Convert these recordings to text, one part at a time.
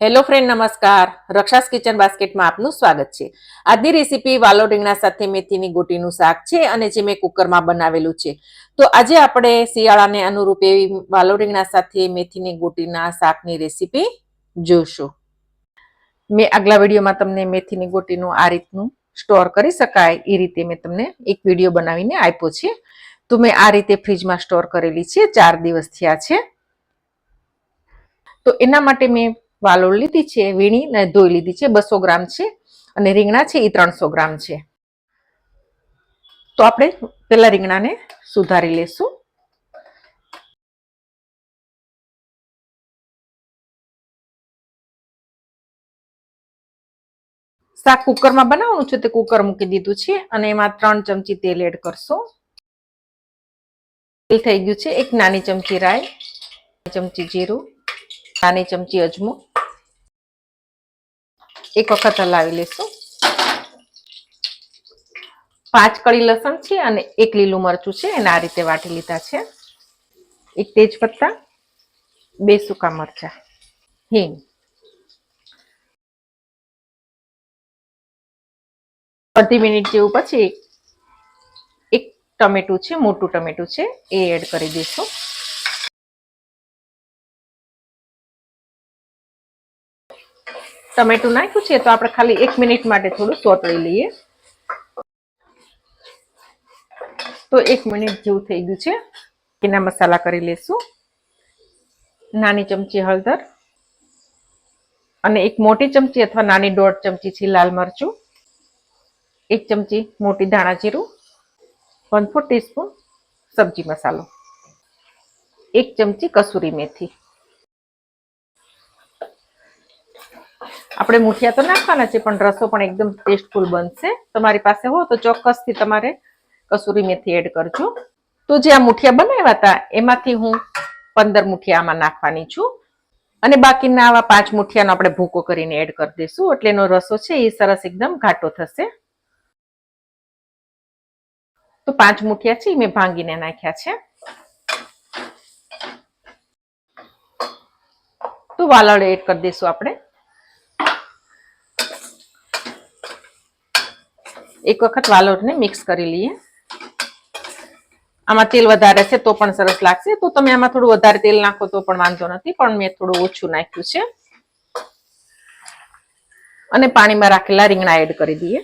Hello friend નમસ્કાર. રક્ષાસ kitchen બાસ્કેટમાં આપનું સ્વાગત છે. આજની રેસીપી વાલો રીંગણા સાથે મેથીની ગોટીનું શાક છે અને જે મેં કુકરમાં બનાવેલું છે. તો આજે આપણે શિયાળાને અનુરૂપ એવી વાલો રીંગણા સાથે મેથીની ગોટીના શાકની રેસીપી જોશું. મેં આગલા વિડીયોમાં તમને મેથીની ગોટીનું આ રીતનું સ્ટોર કરી શકાય. એ રીતે મેં તમને એક વીડિયો બનાવીને આપ્યો છે. તો મેં આ રીતે ફ્રીજમાં સ્ટોર કરેલી છે. ચાર દિવસ થયા છે. તો એના માટે મેં વાલોળ લીધી છે, વીણી ને ધોઈ લીધી છે, બસો ગ્રામ છે અને રીંગણા છે એ ત્રણસો ગ્રામ છે. તો આપણે પેલા રીંગણાને સુધારી લેશું. શાક કુકરમાં બનાવવાનું છે તે કુકર મૂકી દીધું છે અને એમાં ત્રણ ચમચી તેલ એડ કરશો. તેલ થઈ ગયું છે એક નાની ચમચી રાય ચમચી જીરું, નાની ચમચી અજમો એક વખત હલાવી લઈશું પાંચ કળી લસણ છે અને એક લીલું મરચું છે, એને આ રીતે વાટી લીધા છે. એક તેજપત્તા, બે સૂકા મરચા. હિંગ. અડધી મિનિટ જેવું પછી એક ટમેટું છે, મોટું ટમેટું છે, એ એડ કરી દઈશું. ટમેટું નાખ્યું છે, તો આપણે ખાલી એક મિનિટ માટે થોડું સોતળી લઈએ. તો એક મિનિટ જેવું થઈ ગયું છે. એના મસાલા કરી લેશું. નાની ચમચી હળદર અને એક મોટી ચમચી અથવા નાની દોઢ ચમચી છે લાલ મરચું, એક ચમચી મોટી ધાણા જીરું વન ફોર ટીસ્પૂન સબ્જી મસાલો, એક ચમચી કસૂરી મેથી. આપણે મુઠિયા તો નાખવાના છે, પણ રસો પણ એકદમ ટેસ્ટફુલ બનશે. તમારી પાસે હો તો ચોક્કસથી તમારે કસૂરી મેથી એડ કરજો. તો જે આ મુઠિયા બનાવ્યા હતા, એમાંથી હું પંદર મુઠિયા આમાં નાખવાની છું. અને બાકીના આવા પાંચ મુઠિયાનો આપણે ભૂકો કરીને એડ કરી દઈશું, એટલે એનો રસો છે એ સરસ એકદમ ઘાટો થશે. તો પાંચ મુઠિયા છે મેં ભાંગીને નાખ્યા છે. તો વાલળ એડ કરી દઈશું આપણે. એક વખત વાલોટને મિક્સ કરી લઈએ. આમાં તેલ વધારે છે તો પણ સરસ લાગશે. તો તમે આમાં થોડું વધારે તેલ નાખો તો પણ વાંધો નથી, પણ મેં થોડું ઓછું નાખ્યું છે. અને પાણીમાં રાખેલા રીંગણા એડ કરી દઈએ.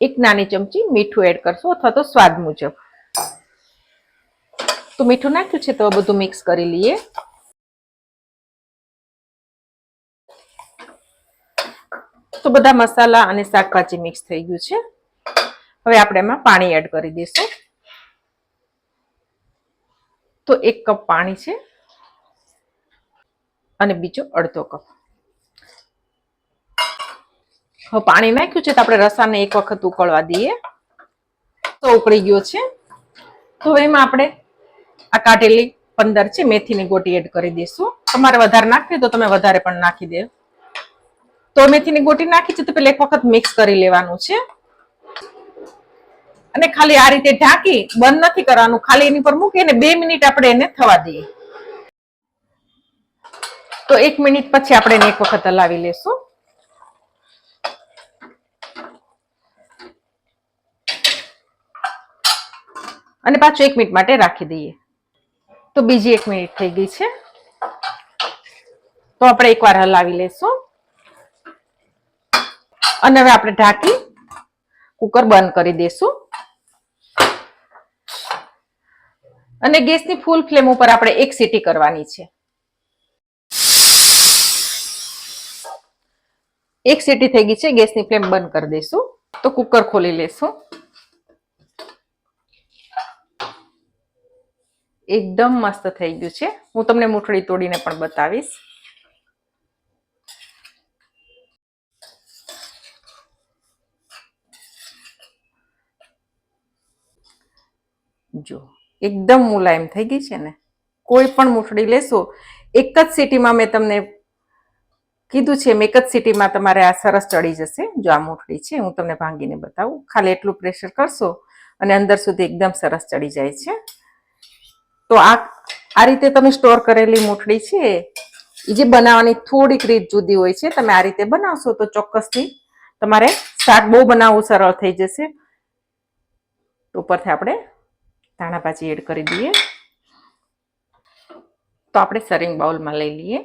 એક નાની ચમચી મીઠું એડ કરશો અથવા તો સ્વાદ મુજબ. તો મીઠું નાખ્યું છે તો બધું મિક્સ કરી લઈએ. તો બધા મસાલા અને શાકભાજી મિક્સ થઈ ગયું છે. હવે આપણે એમાં પાણી એડ કરી દઈશું. તો એક કપ પાણી છે અને બીજો અડધો કપ. હવે પાણી નાખ્યું છે તો આપણે રસાને એક વખત ઉકળવા દઈએ. તો ઉકળી ગયો છે. તો એમાં આપણે આ કાઢેલી પંદર છે મેથીની ગોટી એડ કરી દઈશું. તમારે વધારે નાખવી તો તમે વધારે પણ નાખી દે. તો મેથીની ગોટી નાખી છે તો પેલા એક વખત મિક્સ કરી લેવાનું છે. અને ખાલી આ રીતે ઢાંકી બંધ નથી કરવાનું. ખાલી એની પર મૂકી અને બે મિનિટ આપણે એને થવા દઈએ. તો એક મિનિટ પછી આપણે એને એક વખત હલાવી લેશું. અને પાછું એક મિનિટ માટે રાખી દઈએ. તો બીજી એક મિનિટ થઈ ગઈ છે. તો આપણે એકવાર હલાવી લેશું. અને હવે આપણે ઢાંકી કુકર બંધ કરી દઈશું અને ગેસની ફૂલ ફ્લેમ ઉપર આપણે એક સીટી કરવાની છે. એક સીટી થઈ ગઈ છે, ગેસની ફ્લેમ બંધ કરી દઈશું તો કુકર ખોલી લેશું. એકદમ મસ્ત થઈ ગયું છે. હું તમને મૂઠડી તોડીને પણ બતાવીશ. જો, એકદમ મુલાયમ થઈ ગઈ છે ને. કોઈ પણ મૂઠડી લેશો, એક જ સિટીમાં મેં તમને કીધું છે, એમ એક જ સિટીમાં તમારે આ સરસ ચડી જશે. જો આ મૂઠડી છે, હું તમને ભાંગીને બતાવું. ખાલી એટલું પ્રેશર કરશો અને અંદર સુધી એકદમ સરસ ચડી જાય છે. તો આ આ રીતે તમે સ્ટોર કરેલી મૂઠડી છે એ જે બનાવવાની થોડીક રીત જુદી હોય છે, તમે આ રીતે બનાવશો તો ચોક્કસથી તમારે શાક બહુ બનાવવું સરળ થઈ જશે. ઉપરથી આપણે ધાણા ભાજી એડ કરી દઈએ. તો આપણે સર્વિંગ બાઉલમાં લઈ લઈએ.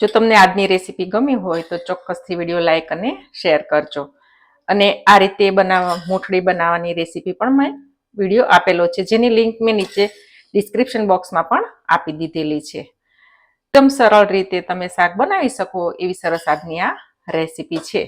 જો તમને આજની રેસીપી ગમી હોય તો ચોક્કસથી વીડિયો લાઈક અને શેર કરજો. અને આ રીતે બનાવવા મૂઠડી બનાવવાની રેસીપી પણ મેં વીડિયો આપેલો છે, જેની લિંક મેં નીચે ડિસ્ક્રિપ્શન બોક્સમાં પણ આપી દીધેલી છે. એકદમ સરળ રીતે તમે શાક બનાવી શકો એવી સરસ આજની આ રેસીપી છે.